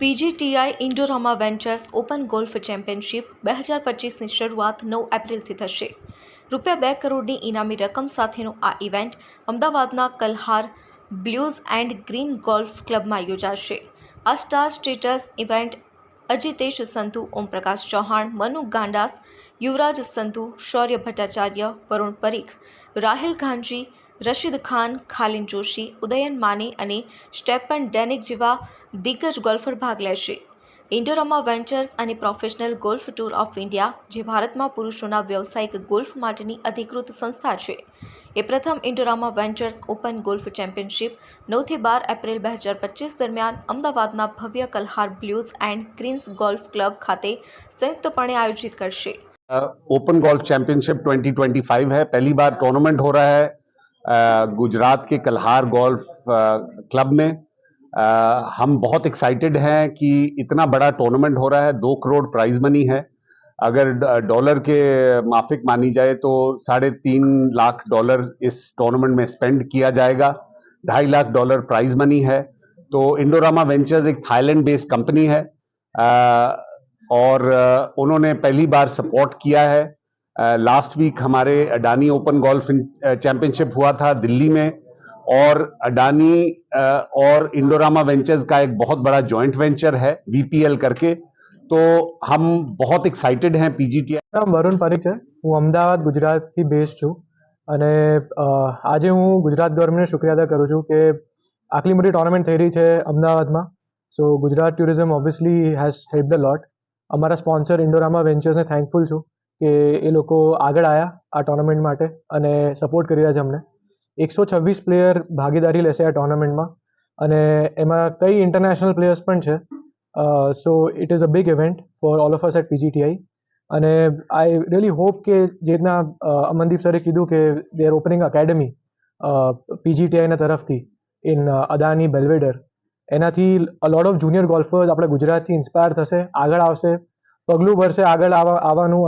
પીજીટીઆઈ ઇન્ડોર Ventures open golf Championship બે હજાર પચીસની શરૂઆત નવ એપ્રિલથી થશે રૂપિયા બે કરોડની ઇનામી રકમ સાથેનો આ ઇવેન્ટ અમદાવાદના Kalhaar Blues and Green golf ક્લબમાં યોજાશે આ star status event Ajeetesh Sandhu Omprakash Chauhan Manu Gandas Yuvraj Sandhu Shaurya Bhattacharya Varun Parikh Rahil Gandhi Rashid Khan Khalin Joshi Udayan Mane અને સ્ટેપન ડેનિક જેવા દિગ્ગજ ગોલ્ફર ભાગ લેશે ઇન્ડોરામા વેન્ચર્સ અને professional golf tour of India જે ભારતમાં પુરુષોના વ્યવસાયિક ગોલ્ફ માટેની અધિકૃત સંસ્થા છે એ પ્રથમ Indorama Ventures open golf championship નવથી બાર એપ્રિલ બે હજાર પચીસ દરમિયાન અમદાવાદના ભવ્ય Kalhaar Blues and Greens golf club ખાતે સંયુક્તપણે આયોજિત કરશે ઓપન ટ્વેન્ટી ટ્વેન્ટી ફાઇવ है પહેલી बार टूर्नामेंट हो रहा है गुजरात के कलहार गोल्फ क्लब में आ, हम बहुत एक्साइटेड हैं कि इतना बड़ा टूर्नामेंट हो रहा है दो करोड़ प्राइज मनी है अगर डॉलर के माफिक मानी जाए तो साढ़े तीन लाख डॉलर इस टूर्नामेंट में स्पेंड किया जाएगा ढाई लाख डॉलर प्राइज मनी है तो इंडोरामा वेंचर्स एक थाईलैंड बेस्ड कंपनी है आ, और उन्होंने पहली बार सपोर्ट किया है लास्ट वीक हमारे अडानी ओपन गोल्फ चैंपियनशिप हुआ था दिल्ली में और अडानी और इंडोरामा वेंचर्स का एक बहुत बड़ा जॉइंट वेंचर है वीपीएल करके તો હમ બહોત એક્સાઇટેડ હૈ પીજીટીઆઈ નામ વરુણ પરીખ છે હું અમદાવાદ ગુજરાતથી બેસ છું અને આજે હું ગુજરાત ગવર્મેન્ટને શુક્રિયા અદા કરું છું કે આટલી મોટી ટોર્નામેન્ટ થઈ રહી છે અમદાવાદમાં so Gujarat tourism obviously has help the lot અમારા સ્પોન્સર ઇન્ડોરામા વેન્ચર્સને થેન્કફુલ છું કે એ લોકો આગળ આવ્યા આ ટુર્નામેન્ટ માટે અને સપોર્ટ કરી રહ્યા છે અમને એકસો છવ્વીસ પ્લેયર ભાગીદારી લેશે આ ટુર્નામેન્ટમાં અને એમાં કઈ ઇન્ટરનેશનલ પ્લેયર્સ પણ છે so it is a big event for all of us at PGTI અને આઈ રિયલી હોપ કે જે રીતના અમનદીપ સરે કીધું કે દે આર ઓપનિંગ અકેડમી પીજીટીઆઈના તરફથી ઇન અદાની બેલવેડર એનાથી લોટ ઓફ જુનિયર ગોલ્ફર્સ આપણે ગુજરાતથી ઇન્સ્પાયર થશે આગળ આવશે પગલું ભરશે આગળ આવવાનું અને